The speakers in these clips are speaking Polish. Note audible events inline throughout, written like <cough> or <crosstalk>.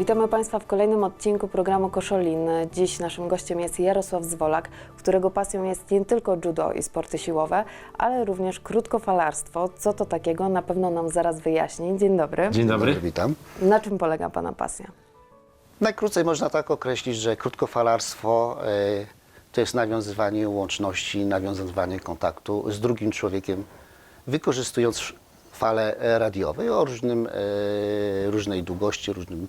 Witamy Państwa w kolejnym odcinku programu Koszolin. Dziś naszym gościem jest Jarosław Zwolak, którego pasją jest nie tylko judo i sporty siłowe, ale również krótkofalarstwo. Co to takiego, na pewno nam zaraz wyjaśni. Dzień dobry. Dzień dobry. Witam. Na czym polega Pana pasja? Najkrócej można tak określić, że krótkofalarstwo e, to jest nawiązywanie łączności, nawiązywanie kontaktu z drugim człowiekiem, wykorzystując fale radiowe o różnym, e, różnej długości, różnym,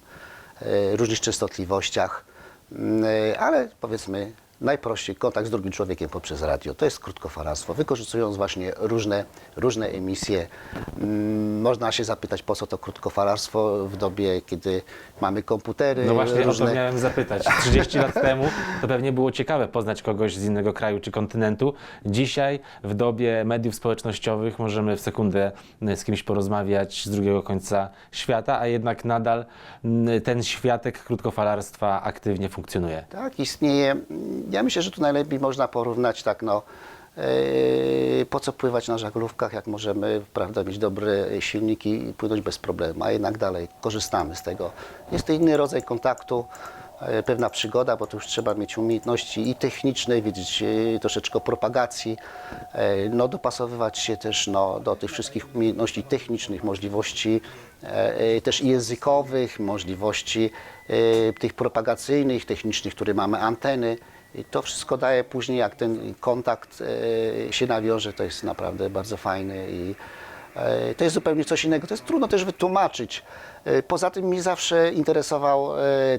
różnych częstotliwościach, Mm, e, ale powiedzmy najprościej kontakt z drugim człowiekiem poprzez radio. To jest krótkofalarstwo, wykorzystując właśnie różne, różne emisje. Mm, Można się zapytać, po co to krótkofalarstwo w dobie, kiedy mamy komputery, No właśnie o to różne... miałem zapytać. 30 lat <laughs> temu to pewnie było ciekawe poznać kogoś z innego kraju czy kontynentu. Dzisiaj w dobie mediów społecznościowych możemy w sekundę z kimś porozmawiać z drugiego końca świata, a jednak nadal mm, ten światek krótkofalarstwa aktywnie funkcjonuje. Tak, istnieje. Ja myślę, że tu najlepiej można porównać tak, no, e, po co pływać na żaglówkach, jak możemy, prawda, mieć dobre silniki i płynąć bez problemu, a jednak dalej korzystamy z tego. Jest to inny rodzaj kontaktu, e, pewna przygoda, bo tu już trzeba mieć umiejętności i techniczne, wiedzieć e, troszeczkę propagacji, no, dopasowywać się też no, do tych wszystkich umiejętności technicznych, możliwości też językowych, możliwości tych propagacyjnych, technicznych, które mamy, anteny. I to wszystko daje później, jak ten kontakt e, się nawiąże, to jest naprawdę bardzo fajne i e, to jest zupełnie coś innego. To jest trudno też wytłumaczyć. E, Poza tym mnie zawsze interesował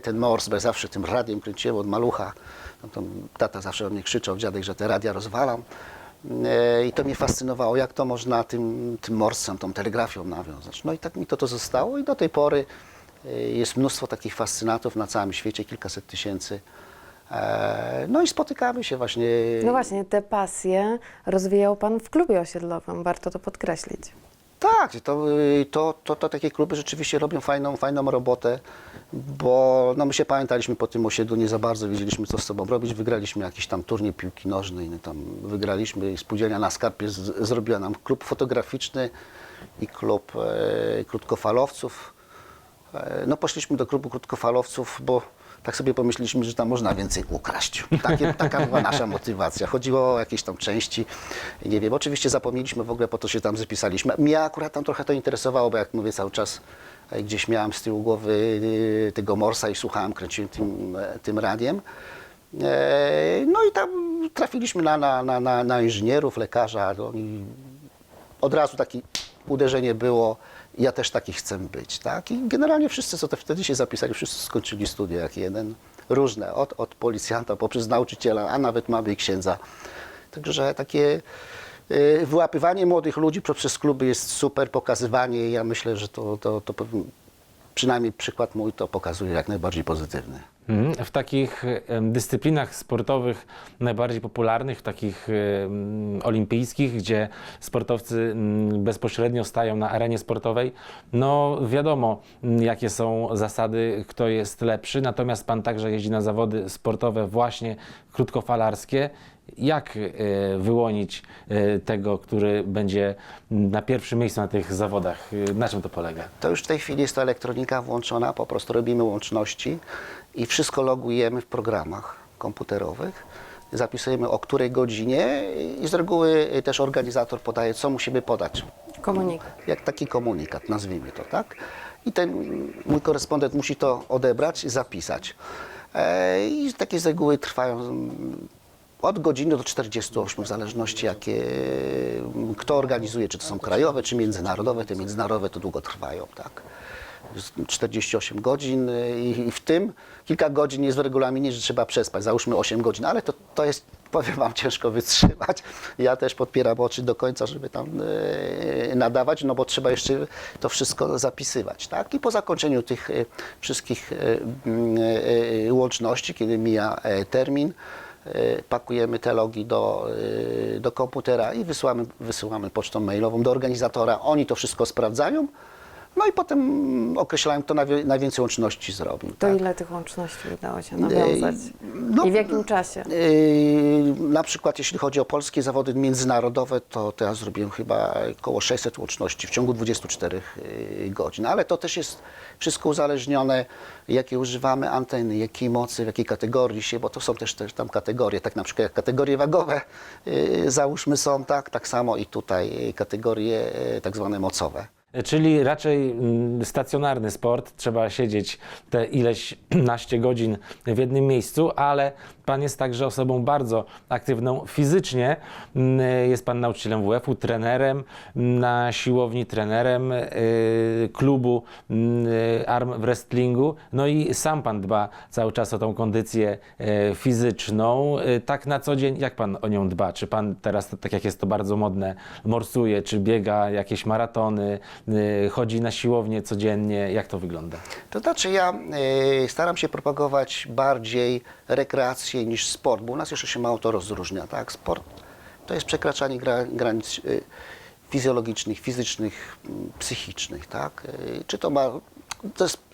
ten Morse, bo ja zawsze tym radiem kręciłem od malucha. No tata zawsze o mnie krzyczał, dziadek, że te radia rozwalam. I to mnie fascynowało, jak to można tym, tym morsem, tą telegrafią nawiązać. No i tak mi to, to zostało i do tej pory jest mnóstwo takich fascynatów na całym świecie, kilkaset tysięcy. E, No i spotykamy się właśnie. No właśnie, te pasje rozwijał Pan w klubie osiedlowym, warto to podkreślić. Tak, to, to, to, to takie kluby rzeczywiście robią fajną, fajną robotę, bo no my się pamiętaliśmy po tym osiedlu, nie za bardzo wiedzieliśmy, co z sobą robić. Wygraliśmy jakiś tam turniej piłki nożnej, no tam wygraliśmy i spółdzielnia na Skarpie z, zrobiła nam klub fotograficzny i klub e, krótkofalowców. E, no poszliśmy do klubu krótkofalowców, bo tak sobie pomyśleliśmy, że tam można więcej ukraść. Takie, taka była nasza motywacja. Chodziło o jakieś tam części, nie wiem, oczywiście zapomnieliśmy w ogóle po to się tam zapisaliśmy. Mnie akurat tam trochę to interesowało, bo jak mówię cały czas e, gdzieś miałem z tyłu głowy e, tego Morsa i słuchałem, kręciłem tym, e, tym radiem. No i tam trafiliśmy na, na, na, na, inżynierów, lekarza. od razu takie uderzenie było, ja też taki chcę być, tak? I generalnie wszyscy, co te wtedy się zapisali, wszyscy skończyli studia jak jeden, różne, od, od policjanta poprzez nauczyciela, a nawet mamy i księdza. Także takie y, wyłapywanie młodych ludzi poprzez kluby jest super, pokazywanie, ja myślę, że to, to, to przynajmniej przykład mój to pokazuje jak najbardziej pozytywny. Mhm. W takich dyscyplinach sportowych najbardziej popularnych, takich olimpijskich, gdzie sportowcy mm, bezpośrednio stają na arenie sportowej, no wiadomo mm, jakie są zasady, kto jest lepszy, natomiast Pan także jeździ na zawody sportowe właśnie krótkofalarskie. Jak e, wyłonić e, tego, który będzie mm, na pierwszym miejscu na tych zawodach? E, Na czym to polega? To już w tej chwili jest to elektronika włączona, po prostu robimy łączności i wszystko logujemy w programach komputerowych. Zapisujemy o której godzinie i z reguły też organizator podaje, co musimy podać. Komunikat. Jak taki komunikat, nazwijmy to, tak? I ten mój korespondent musi to odebrać i zapisać. E, I takie z reguły trwają mm, od godziny do 48, w zależności jakie, kto organizuje, czy to są krajowe, czy międzynarodowe. Te międzynarodowe to długo trwają, tak? 48 godzin i, w tym kilka godzin jest w regulaminie, że trzeba przespać, załóżmy 8 godzin, ale to, to jest, powiem Wam, ciężko wytrzymać. Ja też podpieram oczy do końca, żeby tam y, nadawać, no bo trzeba jeszcze to wszystko zapisywać, tak? I po zakończeniu tych y, wszystkich y, y, łączności, kiedy mija e, termin, pakujemy te logi do, do komputera i wysyłamy, wysyłamy pocztą mailową do organizatora. Oni to wszystko sprawdzają, No i potem określałem, kto najwie- najwięcej łączności zrobił. To tak. ile tych łączności udało się nawiązać? no, I w jakim czasie? Yy, Na przykład jeśli chodzi o polskie zawody międzynarodowe, to, ja zrobiłem chyba około 600 łączności w ciągu 24 yy, godzin. Ale to też jest wszystko uzależnione, jakie używamy anteny, jakiej mocy, w jakiej kategorii się, bo to są też, też tam kategorie, tak na przykład jak kategorie wagowe yy, załóżmy są, tak, tak samo i tutaj yy, kategorie yy, tak zwane mocowe. Czyli raczej mm, stacjonarny sport, trzeba siedzieć te ileś <clears throat> naście godzin w jednym miejscu, ale Pan jest także osobą bardzo aktywną fizycznie. Mm, Jest Pan nauczycielem WF-u, trenerem na siłowni, trenerem y, klubu y, Arm wrestlingu. No i sam Pan dba cały czas o tą kondycję y, fizyczną. Tak na co dzień, jak Pan o nią dba? Czy Pan teraz, tak jak jest to bardzo modne, morsuje, czy biega jakieś maratony, chodzi na siłownię codziennie? Jak to wygląda? To znaczy ja staram się propagować bardziej rekreację niż sport, bo u nas jeszcze się mało to rozróżnia. Tak? Sport to jest przekraczanie gra, granic e, fizjologicznych, fizycznych, m, psychicznych. Tak? E, czy to ma...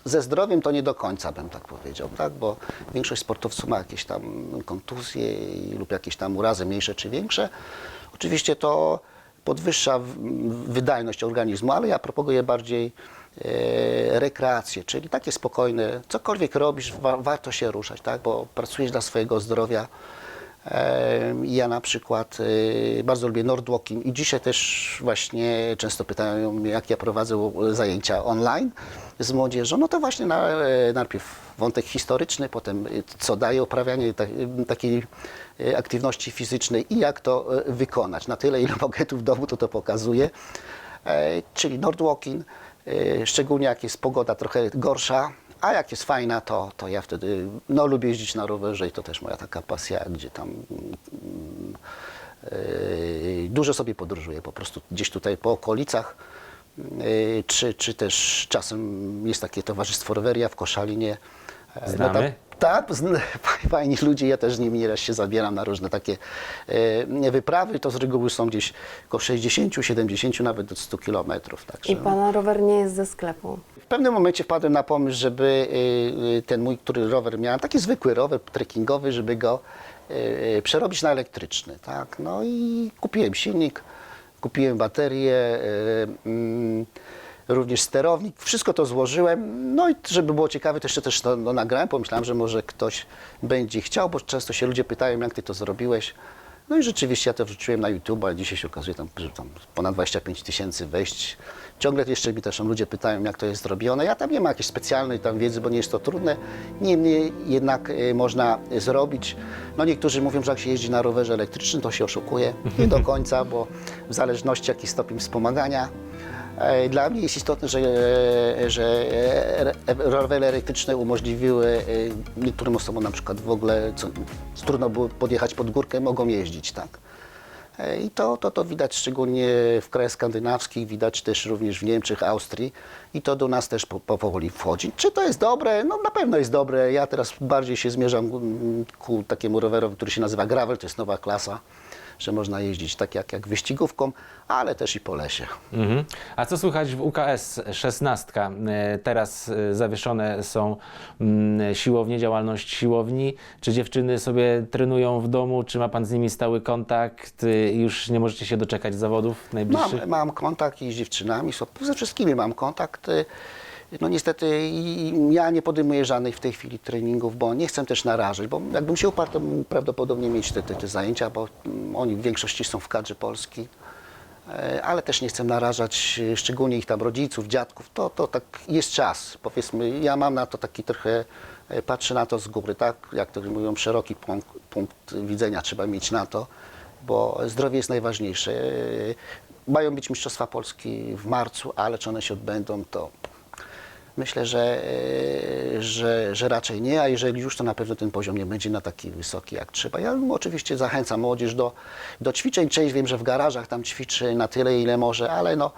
Ze zdrowiem to nie do końca bym tak powiedział, tak? bo większość sportowców ma jakieś tam kontuzje lub jakieś tam urazy mniejsze czy większe. Oczywiście to podwyższa wydajność organizmu, ale ja propaguję bardziej rekreację, czyli takie spokojne, cokolwiek robisz, wa warto się ruszać, tak? bo pracujesz dla swojego zdrowia. E, Ja na przykład e, bardzo lubię Nordwalking i dzisiaj też właśnie często pytają mnie, jak ja prowadzę zajęcia online z młodzieżą. No to właśnie na, e, najpierw wątek historyczny, potem e, co daje uprawianie ta, takiej e, aktywności fizycznej i jak to e, wykonać. Na tyle, ile <laughs> mogę tu w domu, to to pokazuję. E, Czyli Nordwalking, e, szczególnie jak jest pogoda trochę gorsza, a jak jest fajna, to, to ja wtedy no, lubię jeździć na rowerze i to też moja taka pasja, gdzie tam e, dużo sobie podróżuję po prostu gdzieś tutaj po okolicach. e, Czy, czy też czasem jest takie towarzystwo roweria w Koszalinie. E, Znamy? Tak, <laughs> fajni ludzie, ja też z nimi nieraz się zabieram na różne takie e, wyprawy, to z reguły są gdzieś około 60, 70, nawet do 100 kilometrów. Także. I Pana rower nie jest ze sklepu. W pewnym momencie wpadłem na pomysł, żeby y, y, ten mój, który rower miałem, taki zwykły rower trekkingowy, żeby go przerobić na elektryczny, tak? No i kupiłem silnik, kupiłem baterię, mm, również sterownik, wszystko to złożyłem, no i żeby było ciekawe, to jeszcze też to no, nagrałem, pomyślałem, że może ktoś będzie chciał, bo często się ludzie pytają, jak ty to zrobiłeś. No i rzeczywiście ja to wrzuciłem na YouTube, a dzisiaj się okazuje, tam, że tam ponad 25 tysięcy wejść. Ciągle jeszcze mi też ludzie pytają, jak to jest zrobione. Ja tam nie mam jakiejś specjalnej tam wiedzy, bo nie jest to trudne. Niemniej jednak y, można zrobić. No niektórzy mówią, że jak się jeździ na rowerze elektrycznym, to się oszukuje. Nie do <laughs> końca, bo w zależności jaki stopień wspomagania. Dla mnie jest istotne, że, że rowery elektryczne umożliwiły e, niektórym osobom na przykład w ogóle, co, trudno było podjechać pod górkę, mogą jeździć, tak. E, I to, to, to widać szczególnie w krajach skandynawskich, widać też również w Niemczech, Austrii i to do nas też po, po, powoli wchodzi. Czy to jest dobre? No na pewno jest dobre. Ja teraz bardziej się zmierzam ku takiemu rowerowi, który się nazywa gravel, to jest nowa klasa, że można jeździć tak jak, jak wyścigówką, ale też i po lesie. Mhm. A co słychać w UKS 16? E, Teraz e, zawieszone są mm, siłownie, działalność siłowni. Czy dziewczyny sobie trenują w domu? Czy ma Pan z nimi stały kontakt? E, Już nie możecie się doczekać zawodów najbliższych? Mam, mam kontakt i z dziewczynami, ze wszystkimi mam kontakt. No niestety ja nie podejmuję żadnych w tej chwili treningów, bo nie chcę też narażać, bo jakbym się uparł, to prawdopodobnie mieć te, te, te zajęcia, bo mm, oni w większości są w kadrze Polski. E, Ale też nie chcę narażać y, szczególnie ich tam rodziców, dziadków. To, to tak jest czas. Powiedzmy, ja mam na to taki trochę, e, patrzę na to z góry, tak? Jak to mówią, szeroki punkt, punkt widzenia trzeba mieć na to, bo zdrowie jest najważniejsze. E, Mają być Mistrzostwa Polski w marcu, ale czy one się odbędą, to myślę, że, e, że, że raczej nie, a jeżeli już, to na pewno ten poziom nie będzie na taki wysoki jak trzeba. Ja oczywiście zachęcam młodzież do, do ćwiczeń. Część wiem, że w garażach tam ćwiczy na tyle, ile może, ale no,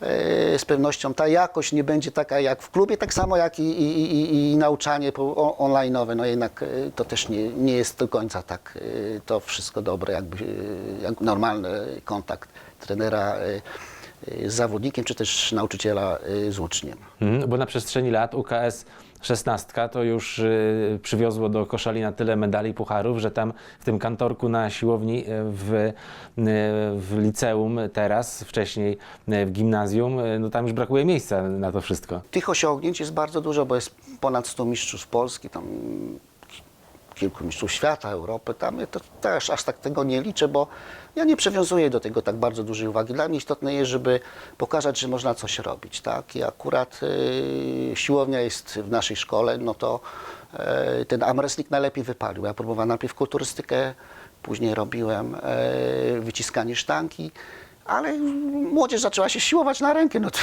e, z pewnością ta jakość nie będzie taka jak w klubie, tak samo jak i, i, i, i nauczanie online'owe. No jednak e, to też nie, nie jest do końca tak to wszystko dobre, jakby, jak normalny kontakt trenera zawodnikiem, czy też nauczyciela y, z uczniem. Mhm, bo na przestrzeni lat UKS 16 to już y, przywiozło do Koszalina tyle medali i pucharów, że tam w tym kantorku na siłowni y, w, y, w liceum teraz, wcześniej y, w gimnazjum, y, no tam już brakuje miejsca na to wszystko. Tych osiągnięć jest bardzo dużo, bo jest ponad 100 mistrzów Polski, tam kilku mistrzów świata, Europy. Tam ja to też aż tak tego nie liczę, bo ja nie przywiązuję do tego tak bardzo dużej uwagi. Dla mnie istotne jest, żeby pokazać, że można coś robić. Tak? I akurat y, siłownia jest w naszej szkole, no to y, ten armwrestling najlepiej wypalił. Ja próbowałem najpierw kulturystykę, później robiłem y, wyciskanie sztanki. Ale młodzież zaczęła się siłować na rękę. No to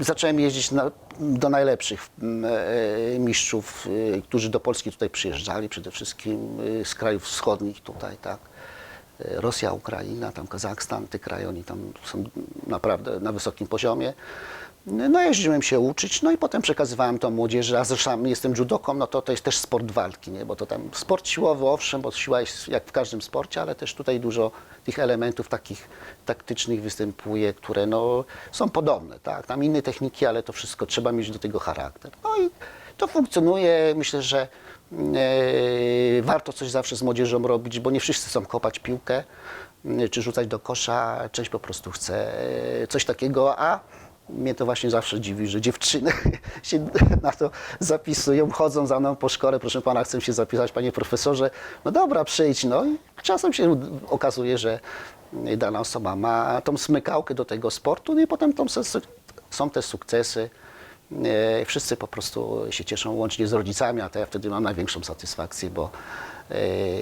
<laughs> zacząłem jeździć na, do najlepszych e, mistrzów, e, którzy do Polski tutaj przyjeżdżali, przede wszystkim e, z krajów wschodnich tutaj, tak. E, Rosja, Ukraina, tam Kazachstan, te kraje, oni tam są naprawdę na wysokim poziomie. No jeździłem się uczyć, no i potem przekazywałem to młodzieży, a zresztą jestem judoką, no to to jest też sport walki, nie? bo to tam sport siłowy, owszem, bo siła jest jak w każdym sporcie, ale też tutaj dużo tych elementów takich taktycznych występuje, które no, są podobne, tak? Tam inne techniki, ale to wszystko trzeba mieć do tego charakter. No i to funkcjonuje, myślę, że warto coś zawsze z młodzieżą robić, bo nie wszyscy chcą kopać piłkę, m, czy rzucać do kosza, część po prostu chce e, coś takiego, a mnie to właśnie zawsze dziwi, że dziewczyny <laughs> się na to zapisują, chodzą za mną po szkole, proszę pana, chcę się zapisać, panie profesorze, no dobra, przyjdź, no i czasem się okazuje, że dana osoba ma tą smykałkę do tego sportu, no i potem są te sukcesy, Wszyscy po prostu się cieszą łącznie z rodzicami, a to ja wtedy mam największą satysfakcję, bo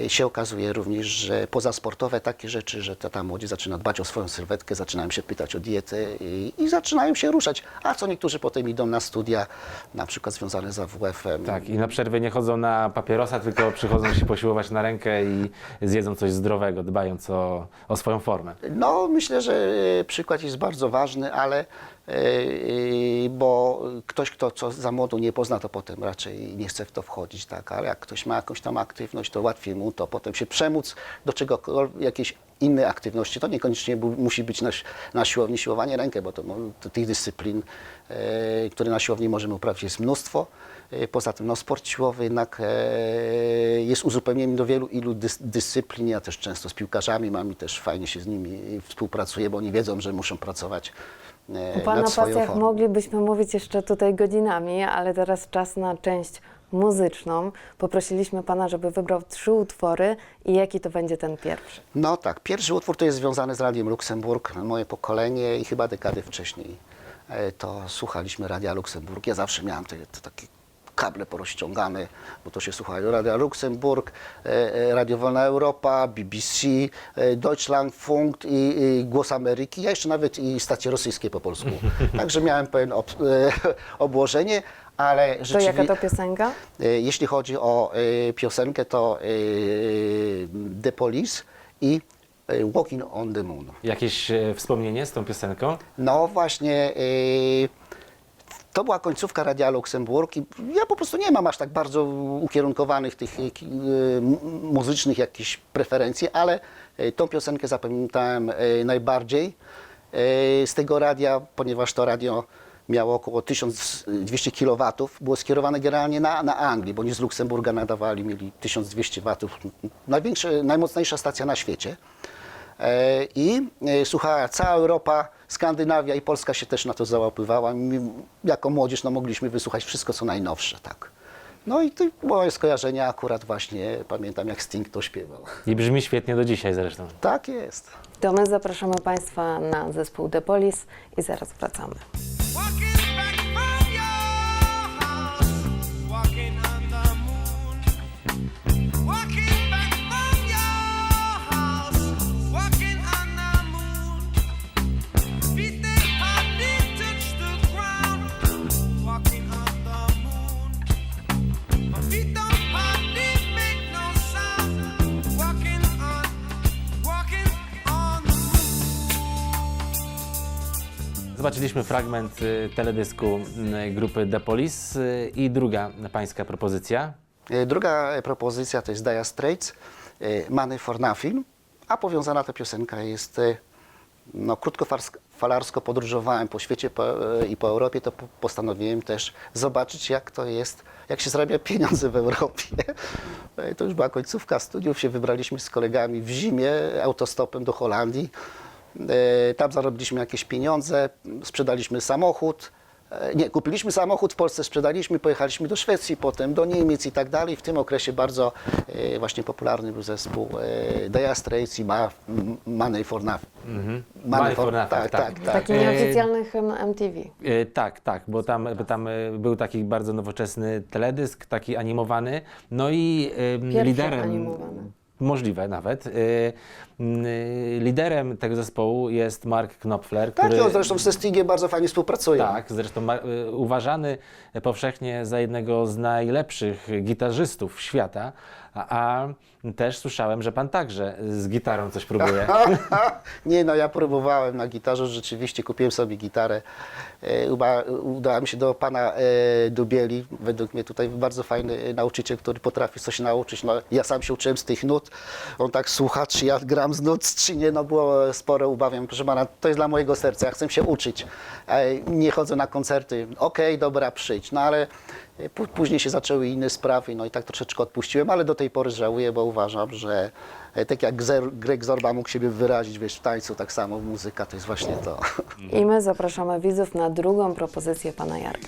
e, się okazuje również, że pozasportowe takie rzeczy, że ta, ta młodzież zaczyna dbać o swoją sylwetkę, zaczynają się pytać o dietę i, i zaczynają się ruszać. A co niektórzy potem idą na studia, na przykład związane z AWF-em. Tak, i na przerwę nie chodzą na papierosa, tylko przychodzą się posiłować na rękę i zjedzą coś zdrowego, dbając o, o swoją formę. No, myślę, że e, przykład jest bardzo ważny, ale e, e, bo ktoś, kto co za młodu nie pozna, to potem raczej nie chce w to wchodzić, tak, ale jak ktoś ma jakąś tam aktywność, to łatwiej mu to potem się przemóc do czegokolwiek, jakiejś innej aktywności. To niekoniecznie musi być na, na siłowni siłowanie rękę, bo to, to tych dyscyplin, e, które na siłowni możemy uprawiać jest mnóstwo. E, Poza tym no, sport siłowy jednak e, jest uzupełnieniem do wielu ilu dys, dyscyplin. Ja też często z piłkarzami mam i też fajnie się z nimi współpracuję, bo oni wiedzą, że muszą pracować e, O Pana nad swoją pasjach moglibyśmy mówić jeszcze tutaj godzinami, ale teraz czas na część muzyczną. Poprosiliśmy Pana, żeby wybrał trzy utwory i jaki to będzie ten pierwszy. No tak, pierwszy utwór to jest związany z Radiem Luksemburg. Moje pokolenie i chyba dekady wcześniej e, to słuchaliśmy Radia Luksemburg. Ja zawsze miałem te, te takie kable porozciągane, bo to się słuchało Radia Luksemburg, e, e, Radio Wolna Europa, BBC, e, Deutschlandfunk i, i Głos Ameryki, ja jeszcze nawet i stacje rosyjskie po polsku. <laughs> Także miałem pewien ob, <laughs> obłożenie, ale To jaka to piosenka? Jeśli chodzi o piosenkę, to The Police i Walking on the Moon. Jakieś wspomnienie z tą piosenką? No właśnie, to była końcówka Radia Luksemburg i ja po prostu nie mam aż tak bardzo ukierunkowanych tych e, muzycznych jakichś preferencji, ale e, tą piosenkę zapamiętałem e, najbardziej z tego radia, ponieważ to radio miało około 1200 kW, było skierowane generalnie na, na Anglii, bo oni z Luksemburga nadawali, mieli 1200 watów, największa, najmocniejsza stacja na świecie. I słuchała cała Europa, Skandynawia i Polska się też na to załapywała. My, jako młodzież no, mogliśmy wysłuchać wszystko, co najnowsze. Tak. No i to moje skojarzenia akurat właśnie, pamiętam jak Sting to śpiewał. I brzmi świetnie do dzisiaj zresztą. Tak jest. To my zapraszamy Państwa na zespół The Police i zaraz wracamy. Zobaczyliśmy fragment y, teledysku y, grupy The Police y, i druga pańska propozycja. Druga propozycja to jest Dire Straits, Money for Nothing, a powiązana ta piosenka jest no, krótkofalska falarsko podróżowałem po świecie i po Europie, to po- postanowiłem też zobaczyć, jak to jest, jak się zarabia pieniądze w Europie. <laughs> To już była końcówka studiów, się wybraliśmy z kolegami w zimie autostopem do Holandii. E, Tam zarobiliśmy jakieś pieniądze, sprzedaliśmy samochód. E, Nie, kupiliśmy samochód w Polsce, sprzedaliśmy, pojechaliśmy do Szwecji, potem do Niemiec i tak dalej. W tym okresie bardzo e, właśnie popularny był zespół e, Dire Straits i Ma, Money for Nothing. Money for Nothing, tak, tak. tak, W tak. takim nieoficjalnym hymn MTV. E, tak, tak, bo tam, bo tam był taki bardzo nowoczesny teledysk, taki animowany. No i e, Pierwszy liderem. animowany. Możliwe nawet. m, e, liderem tego zespołu jest Mark Knopfler, Tak, który. i on zresztą ze Stingiem bardzo fajnie współpracuje. Tak, zresztą y, uważany powszechnie za jednego z najlepszych gitarzystów świata, a, a też słyszałem, że pan także z gitarą coś próbuje. <laughs> Nie, no ja próbowałem na gitarze, rzeczywiście kupiłem sobie gitarę. E, mi się do pana e, Dubieli, według mnie tutaj bardzo fajny e, nauczyciel, który potrafi coś nauczyć. No, ja sam się uczyłem z tych nut, on tak słucha, czy ja gram z nut, czy nie, no było sporo ubawiam. Proszę pana, to jest dla mojego serca, ja chcę się uczyć. Nie chodzę na koncerty, okej, dobra, przyjdź, no ale później się zaczęły inne sprawy, no i tak troszeczkę odpuściłem, ale do tej pory żałuję, bo uważam, że e, tak jak Greg Zorba mógł siebie wyrazić, wiesz, w tańcu, tak samo muzyka to jest właśnie to. I my zapraszamy widzów na drugą propozycję pana Jarka.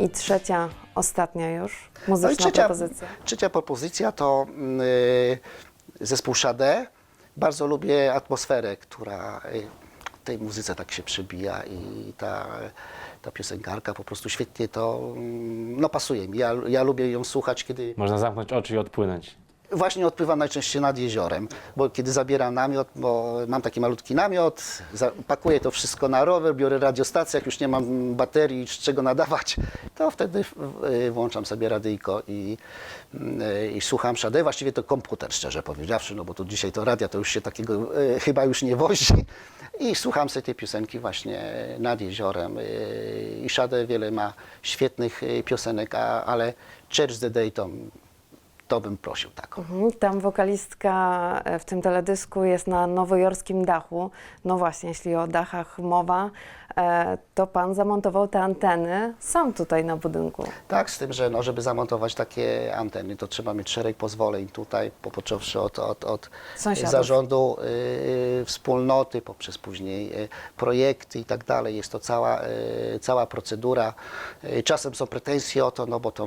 I trzecia, ostatnia już, No muzyczna i trzecia, propozycja. trzecia propozycja to y, zespół Sade. Bardzo lubię atmosferę, która y, w tej muzyce tak się przebija i ta, ta piosenkarka po prostu świetnie to mm, no, pasuje mi. Ja, ja lubię ją słuchać, kiedy Można zamknąć oczy i odpłynąć. Właśnie odpływam najczęściej nad jeziorem, bo kiedy zabieram namiot, bo mam taki malutki namiot, pakuję to wszystko na rower, biorę radiostację, jak już nie mam baterii z czego nadawać, to wtedy y, włączam sobie radyjko i, y, i słucham Sade. Właściwie to komputer, szczerze powiedziawszy, no bo tu dzisiaj to radia to już się takiego y, chyba już nie wozi. I słucham sobie tej piosenki właśnie nad jeziorem. I Sade wiele ma świetnych piosenek, a, ale Church the Day to, to bym prosił taką. Mhm, Tam wokalistka e, w tym teledysku jest na nowojorskim dachu. No właśnie, jeśli o dachach mowa, e, to pan zamontował te anteny sam tutaj na budynku. Tak, z tym, że no, żeby zamontować takie anteny, to trzeba mieć szereg pozwoleń tutaj, po- począwszy od, od, od Sąsiadów. zarządu y, wspólnoty, poprzez później y, projekty i tak dalej. Jest to cała, y, cała procedura. Y, czasem są pretensje o to, no bo to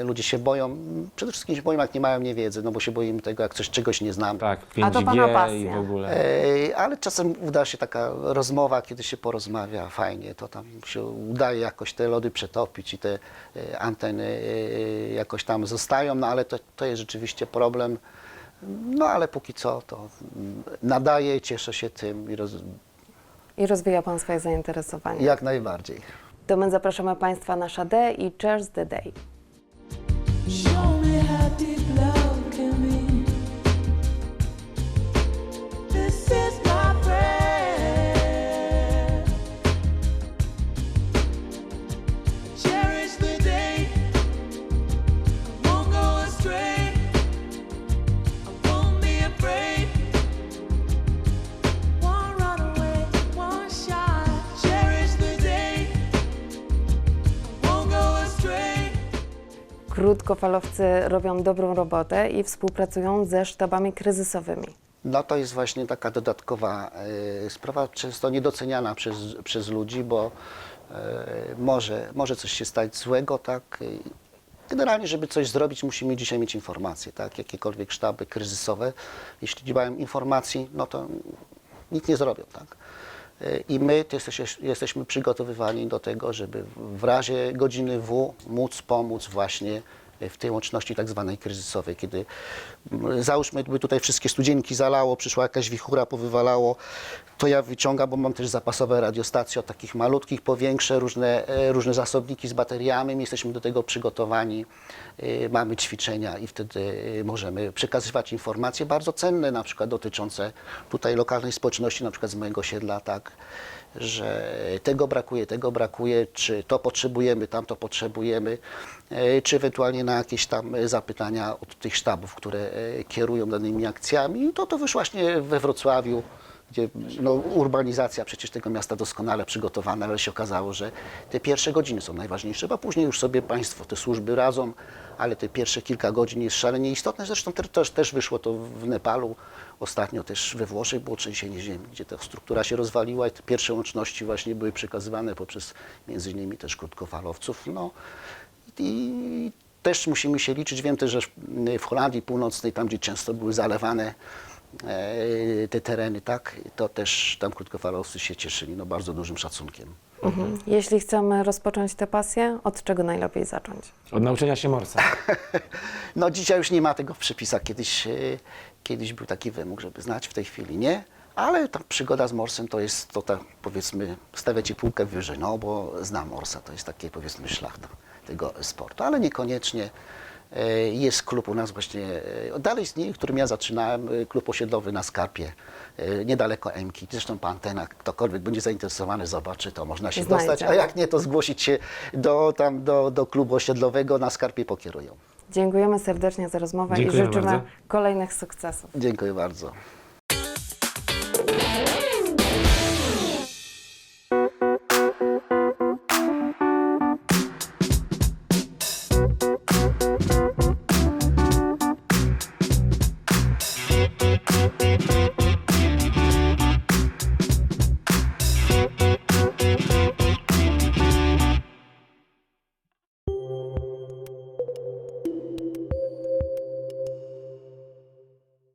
y, ludzie się boją, przede wszystkim się boją, jak nie mają niewiedzy, no bo się boimy tego, jak coś czegoś nie znam. Tak, A to pana 5G i pasja. w ogóle. E, Ale czasem uda się taka rozmowa, kiedy się porozmawia fajnie, to tam się udaje jakoś te lody przetopić i te e, anteny e, jakoś tam zostają, no ale to, to jest rzeczywiście problem. No ale póki co to mm, nadaje, cieszę się tym i roz... I rozwija pan swoje zainteresowanie. jak najbardziej. To my zapraszamy państwa na Sade i Cheers the Day. Krótkofalowcy robią dobrą robotę i współpracują ze sztabami kryzysowymi. No to jest właśnie taka dodatkowa e, sprawa, często niedoceniana przez, przez ludzi, bo e, może, może coś się stać złego, tak? I Generalnie, żeby coś zrobić, musimy dzisiaj mieć informacje, tak? Jakiekolwiek sztaby kryzysowe, jeśli nie mają informacji, no to nic nie zrobią, tak? E, I my jesteśmy przygotowywani do tego, żeby w razie godziny W móc pomóc właśnie w tej łączności tak zwanej kryzysowej, kiedy mm, załóżmy, by tutaj wszystkie studzienki zalało, przyszła jakaś wichura, powywalało, to ja wyciągam, bo mam też zapasowe radiostacje od takich malutkich po większe, różne, e, różne zasobniki z bateriami. My jesteśmy do tego przygotowani, e, mamy ćwiczenia i wtedy e, możemy przekazywać informacje bardzo cenne, na przykład dotyczące tutaj lokalnej społeczności, na przykład z mojego osiedla, tak, że tego brakuje, tego brakuje, czy to potrzebujemy, tamto potrzebujemy, e, czy ewentualnie na jakieś tam zapytania od tych sztabów, które e, kierują danymi akcjami. I to, to wyszło właśnie we Wrocławiu, gdzie no, urbanizacja przecież tego miasta doskonale przygotowana, ale się okazało, że te pierwsze godziny są najważniejsze, bo później już sobie państwo, te służby radzą, ale te pierwsze kilka godzin jest szalenie istotne. Zresztą te- też, też wyszło to w Nepalu, ostatnio też we Włoszech było trzęsienie ziemi, gdzie ta struktura się rozwaliła i te pierwsze łączności właśnie były przekazywane poprzez między innymi też krótkofalowców. No, i też musimy się liczyć, wiem też, że w- Holandii Północnej, tam gdzie często były zalewane te tereny, tak, to też tam krótkofalowcy się cieszyli no, bardzo dużym szacunkiem. Mhm. Jeśli chcemy rozpocząć tę pasję, od czego najlepiej zacząć? Od nauczenia się morsa. <laughs> No dzisiaj już nie ma tego w przepisach. Kiedyś, e, kiedyś był taki wymóg, żeby znać, w tej chwili nie. Ale ta przygoda z morsem to jest to tak, powiedzmy, stawiacie półkę wyżej, no bo znam morsa, to jest takie powiedzmy szlach do tego sportu, ale niekoniecznie. E, Jest klub u nas właśnie, e, dalej istnieje, którym ja zaczynałem, e, klub osiedlowy na Skarpie, niedaleko Emki. Zresztą pan Antena, ktokolwiek będzie zainteresowany, zobaczy, to można się Znajdzie. dostać, a jak nie, to zgłosić się do, tam, do, do klubu osiedlowego na Skarpie pokierują. Dziękujemy serdecznie za rozmowę Dziękujemy i życzymy bardzo. kolejnych sukcesów. Dziękuję bardzo.